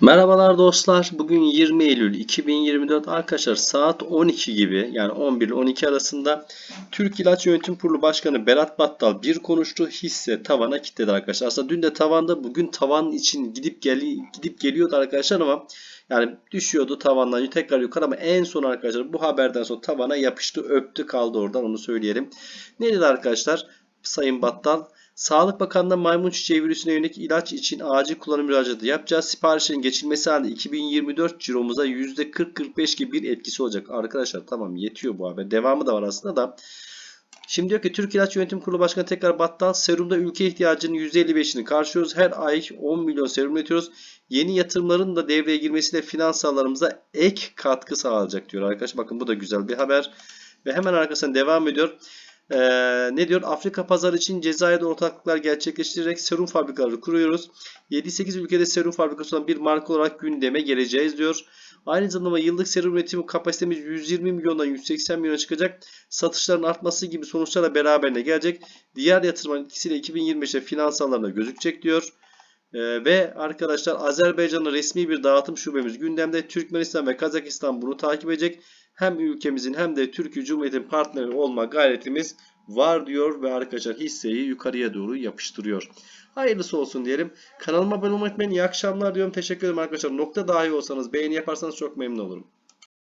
Merhabalar dostlar. Bugün 20 Eylül 2024 arkadaşlar saat 12 gibi yani 11 ile 12 arasında Türk İlaç Yönetim Kurulu Başkanı Berat Battal bir konuştu. Hisse tavana kilitledi arkadaşlar. Aslında dün de tavanda bugün tavan için gidip geli gidip geliyordu arkadaşlar ama yani düşüyordu tavandan tekrar yukarı ama en son arkadaşlar bu haberden sonra tavana yapıştı öptü kaldı oradan onu söyleyelim. Ne dedi arkadaşlar? Sayın Battal Sağlık Bakanlığı maymun çiçeği virüsüne yönelik ilaç için acil kullanım müracaatı yapacağız. Siparişlerin geçilmesi halinde 2024 ciromuza %40-45 gibi bir etkisi olacak. Arkadaşlar tamam yetiyor bu haber. Devamı da var aslında da. Şimdi diyor ki Türk İlaç Yönetim Kurulu Başkanı tekrar Battal serumda ülke ihtiyacının %55'ini karşılıyoruz. Her ay 10 milyon serum üretiyoruz. Yeni yatırımların da devreye girmesiyle finansallarımıza ek katkı sağlayacak diyor arkadaşlar. Bakın bu da güzel bir haber. Ve hemen arkasından devam ediyor. Ee, ne diyor? Afrika pazarı için Cezayir'de ortaklıklar gerçekleştirerek serum fabrikaları kuruyoruz. 7-8 ülkede serum fabrikası olan bir marka olarak gündeme geleceğiz diyor. Aynı zamanda yıllık serum üretimi kapasitemiz 120 milyondan 180 milyona çıkacak. Satışların artması gibi sonuçlarla beraberine gelecek. Diğer yatırımların etkisiyle 2025'te finansallarına gözükecek diyor. Ee, ve arkadaşlar Azerbaycan'da resmi bir dağıtım şubemiz gündemde. Türkmenistan ve Kazakistan bunu takip edecek. Hem ülkemizin hem de Türkiye Cumhuriyeti'nin partneri olma gayretimiz var diyor ve arkadaşlar hisseyi yukarıya doğru yapıştırıyor. Hayırlısı olsun diyelim. Kanalıma abone olmayı unutmayın. İyi akşamlar diyorum. Teşekkür ederim arkadaşlar. Nokta dahi olsanız beğeni yaparsanız çok memnun olurum.